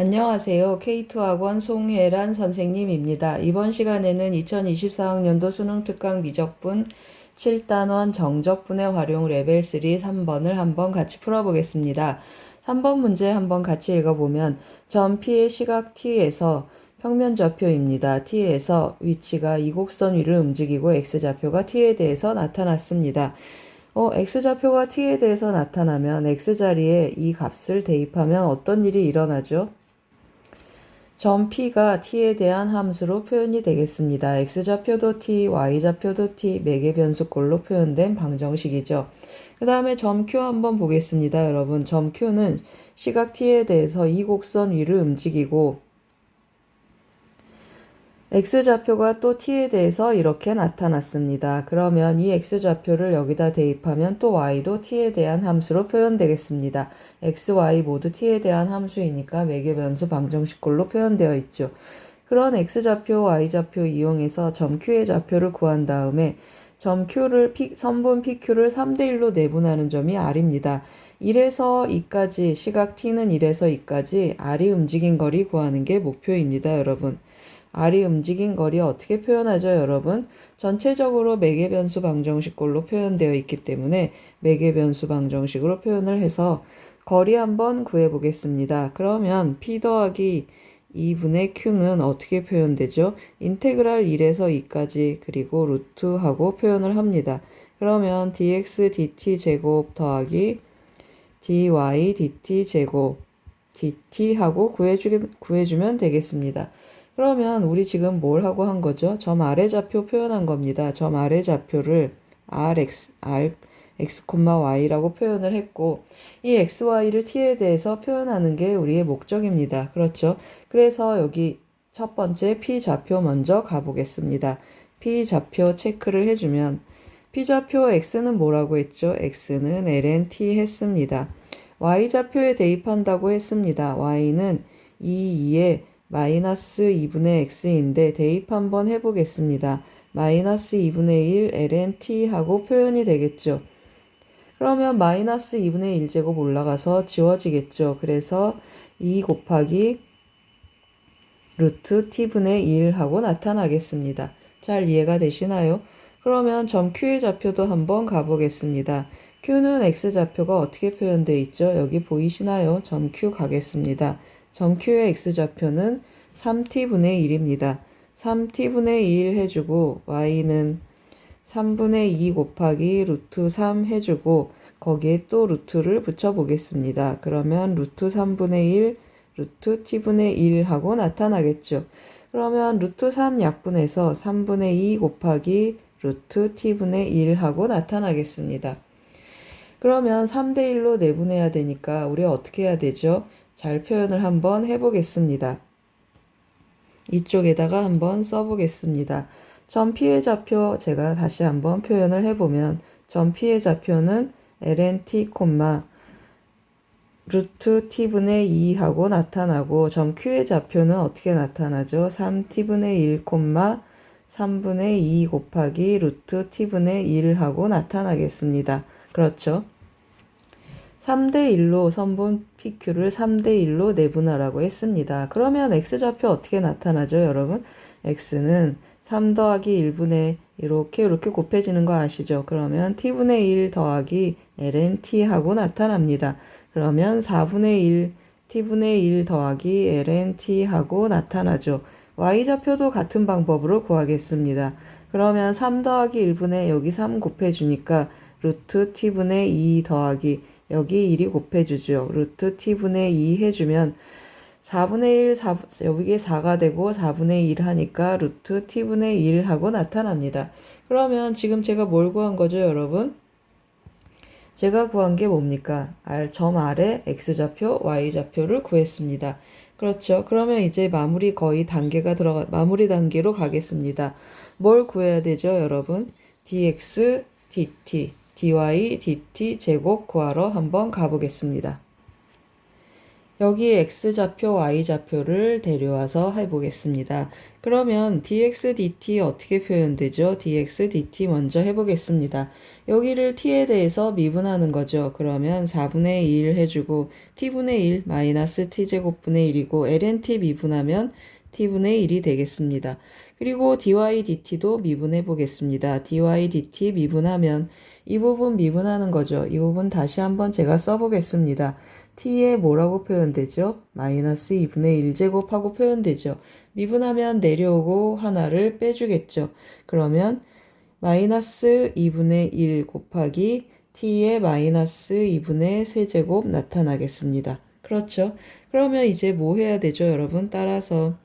안녕하세요. K2학원 송혜란 선생님입니다. 이번 시간에는 2024학년도 수능 특강 미적분 7단원 정적분의 활용 레벨 3 3번을 한번 같이 풀어보겠습니다. 3번 문제 한번 같이 읽어보면 점 P의 시각 T에서 평면 좌표입니다. T에서 위치가 이 곡선 위를 움직이고 X좌표가 T에 대해서 나타났습니다. 어, X좌표가 T에 대해서 나타나면 X자리에 이 값을 대입하면 어떤 일이 일어나죠? 점 P가 T에 대한 함수로 표현이 되겠습니다. X좌표도 T, Y좌표도 T, 매개 변수꼴로 표현된 방정식이죠. 그 다음에 점 Q 한번 보겠습니다. 여러분, 점 Q는 시각 T에 대해서 이 곡선 위를 움직이고 x좌표가 또 t에 대해서 이렇게 나타났습니다. 그러면 이 x좌표를 여기다 대입하면 또 y도 t에 대한 함수로 표현되겠습니다. x, y 모두 t에 대한 함수이니까 매개변수 방정식꼴로 표현되어 있죠. 그런 x좌표, y좌표 이용해서 점 q의 좌표를 구한 다음에 점 q를 P, 선분 pq를 3대 1로 내분하는 점이 r입니다. 1에서 2까지 시각 t는 1에서 2까지 r이 움직인 거리 구하는 게 목표입니다, 여러분. R이 움직인 거리 어떻게 표현하죠, 여러분? 전체적으로 매개 변수 방정식꼴로 표현되어 있기 때문에 매개 변수 방정식으로 표현을 해서 거리 한번 구해 보겠습니다. 그러면 P 더하기 2분의 Q는 어떻게 표현되죠? 인테그랄 1에서 2까지 그리고 루트하고 표현을 합니다. 그러면 dx dt 제곱 더하기 dy dt 제곱 dt하고 구해주, 구해주면 되겠습니다. 그러면 우리 지금 뭘 하고 한 거죠? 점 아래 좌표 표현한 겁니다. 점 아래 좌표를 rx, r, x, y라고 표현을 했고 이 x, y를 t에 대해서 표현하는 게 우리의 목적입니다. 그렇죠? 그래서 여기 첫 번째 p 좌표 먼저 가보겠습니다. p 좌표 체크를 해주면 p 좌표 x는 뭐라고 했죠? x는 ln t 했습니다. y 좌표에 대입한다고 했습니다. y는 2, 2에 마이너스 2분의 x인데 대입 한번 해보겠습니다. 마이너스 2분의 1 ln t 하고 표현이 되겠죠. 그러면 마이너스 2분의 1제곱 올라가서 지워지겠죠. 그래서 2 곱하기 루트 t분의 1 하고 나타나겠습니다. 잘 이해가 되시나요? 그러면 점 Q의 좌표도 한번 가보겠습니다. Q는 X좌표가 어떻게 표현되어 있죠? 여기 보이시나요? 점 Q 가겠습니다. 점 Q의 X좌표는 3t분의 1입니다. 3t분의 1 해주고 y는 3분의 2 곱하기 루트 3 해주고 거기에 또 루트를 붙여보겠습니다. 그러면 루트 3분의 1 루트 t분의 1 하고 나타나겠죠. 그러면 루트 3 약분해서 3분의 2 곱하기 루트 t분의 1 하고 나타나겠습니다. 그러면 3대 1로 내분해야 되니까 우리 어떻게 해야 되죠? 잘 표현을 한번 해보겠습니다. 이쪽에다가 한번 써보겠습니다. 점 P의 좌표 제가 다시 한번 표현을 해보면 점 P의 좌표는 ln t, 루트 t분의 2 하고 나타나고 점 Q의 좌표는 어떻게 나타나죠? 3t분의 1, 3분의 2 곱하기 루트 t분의 1 하고 나타나겠습니다. 그렇죠? 3대 1로 선분 PQ를 3대 1로 내분하라고 했습니다. 그러면 X좌표 어떻게 나타나죠, 여러분? X는 3 더하기 1분의 이렇게 이렇게 곱해지는 거 아시죠? 그러면 T분의 1 더하기 ln T 하고 나타납니다. 그러면 4분의 1 T분의 1 더하기 ln T 하고 나타나죠. Y좌표도 같은 방법으로 구하겠습니다. 그러면 3 더하기 1분의 여기 3 곱해주니까 루트 T분의 2 더하기 여기 1이 곱해주죠. 루트 t분의 2 해주면 4분의 1, 4, 여기에 4가 되고 4분의 1 하니까 루트 t분의 1 하고 나타납니다. 그러면 지금 제가 뭘 구한 거죠, 여러분? 제가 구한 게 뭡니까? R, 점 아래 x좌표, y좌표를 구했습니다. 그렇죠. 그러면 이제 마무리 거의 단계가 들어가, 마무리 단계로 가겠습니다. 뭘 구해야 되죠, 여러분? dx, dt. Dy dt 제곱 구하러 한번 가보겠습니다. 여기 x좌표, y좌표를 데려와서 해보겠습니다. 그러면 dx, dt 어떻게 표현되죠? dx, dt 먼저 해보겠습니다. 여기를 t에 대해서 미분하는 거죠. 그러면 4분의 1 해주고 t분의 1 마이너스 t제곱분의 1이고 lnt 미분하면 t분의 1이 되겠습니다. 그리고 dy, dt도 미분해 보겠습니다. dy, dt 미분하면 이 부분 미분하는 거죠. 이 부분 다시 한번 제가 써보겠습니다. t에 뭐라고 표현되죠? 마이너스 2분의 1제곱하고 표현되죠. 미분하면 내려오고 하나를 빼주겠죠. 그러면 마이너스 2분의 1 곱하기 t의 마이너스 2분의 세제곱 나타나겠습니다. 그렇죠? 그러면 이제 뭐 해야 되죠, 여러분? 따라서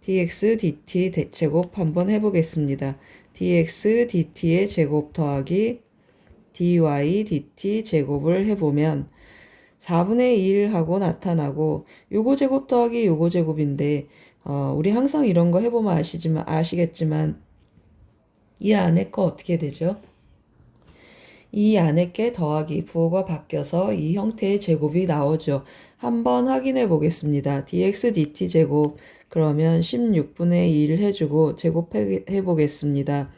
dx dt 대- 제곱 한번 해보겠습니다. dx dt의 제곱 더하기 dy dt 제곱을 해보면 4분의 1하고 나타나고 요거 제곱 더하기 요거 제곱인데 어, 우리 항상 이런 거 해보면 아시지만 아시겠지만 이 안에 거 어떻게 되죠? 이 안에 게 더하기 부호가 바뀌어서 이 형태의 제곱이 나오죠. 한번 확인해 보겠습니다. dx dt 제곱 그러면 16분의 1 해주고 제곱해 보겠습니다.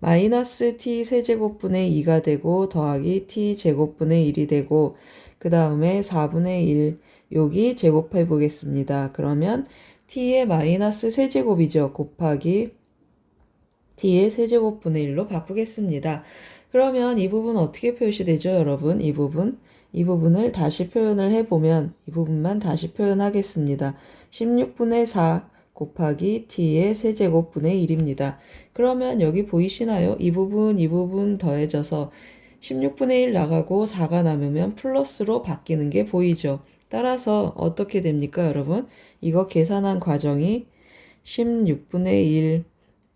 마이너스 t 세제곱분의 2가 되고 더하기 t 제곱분의 1이 되고 그 다음에 4분의 1 여기 제곱해 보겠습니다. 그러면 t의 마이너스 세제곱이죠. 곱하기 t의 세제곱분의 1로 바꾸겠습니다. 그러면 이 부분 어떻게 표시되죠, 여러분? 이 부분, 이 부분을 다시 표현을 해보면 이 부분만 다시 표현하겠습니다. 16분의 4 곱하기 t의 세제곱분의 1입니다. 그러면 여기 보이시나요? 이 부분, 이 부분 더해져서 16분의 1 나가고 4가 남으면 플러스로 바뀌는 게 보이죠. 따라서 어떻게 됩니까, 여러분? 이거 계산한 과정이 16분의 1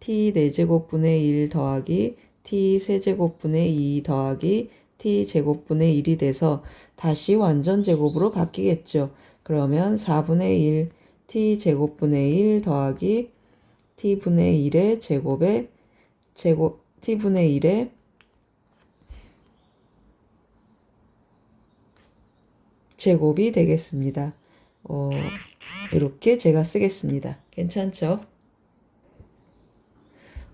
t 4제곱분의 1 더하기 t 세제곱분의 2 더하기 t 제곱분의 1이 돼서 다시 완전 제곱으로 바뀌겠죠. 그러면 4분의 1 t 제곱분의 1 더하기 t분의 1의 제곱에 제곱 t분의 1의 제곱이 되겠습니다. 어, 이렇게 제가 쓰겠습니다. 괜찮죠?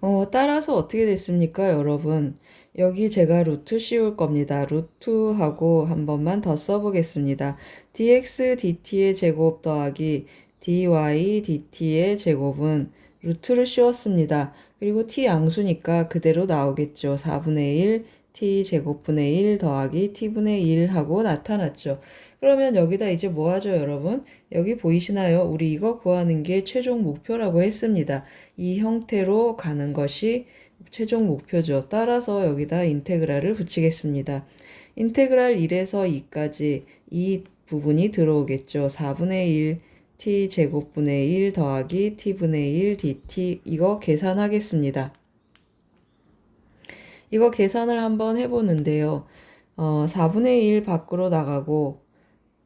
어, 따라서 어떻게 됐습니까, 여러분? 여기 제가 루트 씌울 겁니다. 루트하고 한 번만 더 써보겠습니다. dx dt의 제곱 더하기 dy dt의 제곱은 루트를 씌웠습니다. 그리고 t 양수니까 그대로 나오겠죠. 4분의 1 t 제곱분의 1 더하기 t분의 1 하고 나타났죠. 그러면 여기다 이제 뭐 하죠, 여러분? 여기 보이시나요? 우리 이거 구하는 게 최종 목표라고 했습니다. 이 형태로 가는 것이 최종 목표죠. 따라서 여기다 인테그랄을 붙이겠습니다. 인테그랄 1에서 2까지 이 부분이 들어오겠죠. 4분의 1 t 제곱분의 1 더하기 t분의 1 dt 이거 계산하겠습니다. 이거 계산을 한번 해보는데요. 어, 4분의 1 밖으로 나가고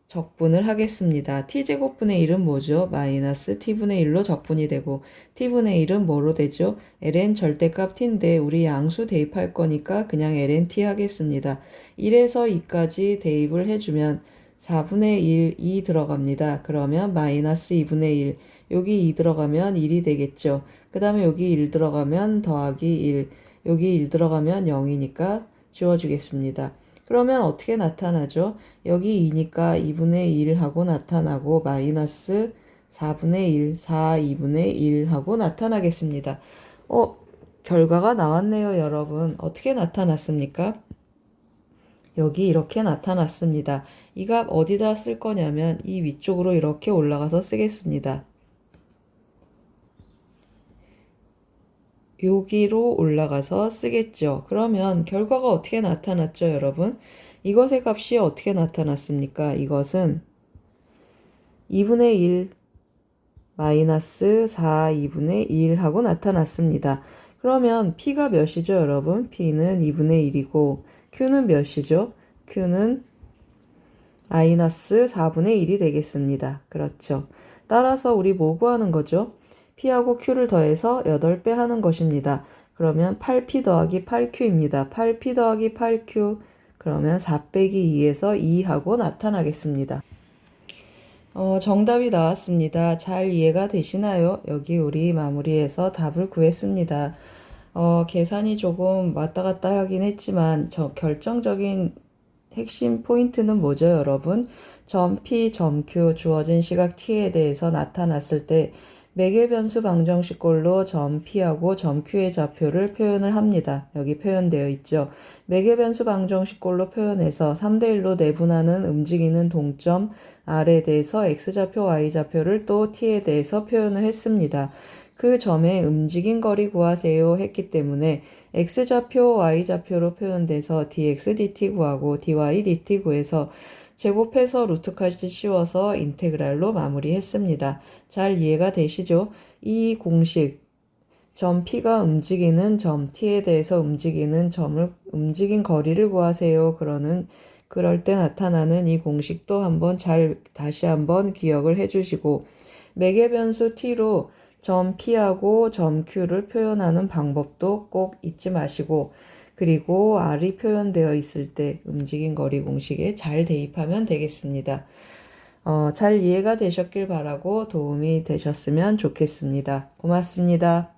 적분을 하겠습니다. t제곱분의 1은 뭐죠? 마이너스 t분의 1로 적분이 되고 t분의 1은 뭐로 되죠? ln 절대값 t인데 우리 양수 대입할 거니까 그냥 lnt 하겠습니다. 1에서 2까지 대입을 해주면 4분의 1, 2 들어갑니다. 그러면 마이너스 2분의 1, 여기 2 들어가면 1이 되겠죠. 그 다음에 여기 1 들어가면 더하기 1, 여기 1 들어가면 0이니까 지워주겠습니다. 그러면 어떻게 나타나죠? 여기 2니까 2분의 1 하고 나타나고 마이너스 4분의 1, 4, 2분의 1 하고 나타나겠습니다. 어, 결과가 나왔네요, 여러분. 어떻게 나타났습니까? 여기 이렇게 나타났습니다. 이 값 어디다 쓸 거냐면 이 위쪽으로 이렇게 올라가서 쓰겠습니다. 여기로 올라가서 쓰겠죠. 그러면 결과가 어떻게 나타났죠, 여러분? 이것의 값이 어떻게 나타났습니까? 이것은 2분의 1 마이너스 4, 2분의 1 하고 나타났습니다. 그러면 P가 몇이죠, 여러분? P는 2분의 1이고 Q는 몇이죠? Q는 마이너스 4분의 1이 되겠습니다. 그렇죠. 따라서 우리 뭐 구하는 거죠? P하고 Q를 더해서 8배 하는 것입니다. 그러면 8P 더하기 8Q입니다. 8P 더하기 8Q 그러면 4 빼기 2에서 2하고 나타나겠습니다. 어, 정답이 나왔습니다. 잘 이해가 되시나요? 여기 우리 마무리해서 답을 구했습니다. 어, 계산이 조금 왔다 갔다 하긴 했지만 저 결정적인 핵심 포인트는 뭐죠, 여러분? 점 P, 점 Q 주어진 시각 T에 대해서 나타났을 때 매개 변수 방정식꼴로 점 P하고 점 Q의 좌표를 표현을 합니다. 여기 표현되어 있죠. 매개 변수 방정식꼴로 표현해서 3대 1로 내분하는 움직이는 동점 R에 대해서 X좌표, Y좌표를 또 T에 대해서 표현을 했습니다. 그 점의 움직인 거리 구하세요 했기 때문에 x좌표, y좌표로 표현돼서 dx, dt 구하고 dy, dt 구해서 제곱해서 루트까지 씌워서 인테그랄로 마무리했습니다. 잘 이해가 되시죠? 이 공식 점 P가 움직이는 점 T에 대해서 움직이는 점을 움직인 거리를 구하세요. 그러는 그럴 때 나타나는 이 공식도 한번 잘 다시 한번 기억을 해주시고 매개 변수 T로 점 P하고 점 Q를 표현하는 방법도 꼭 잊지 마시고 그리고 R이 표현되어 있을 때 움직인 거리 공식에 잘 대입하면 되겠습니다. 어, 잘 이해가 되셨길 바라고 도움이 되셨으면 좋겠습니다. 고맙습니다.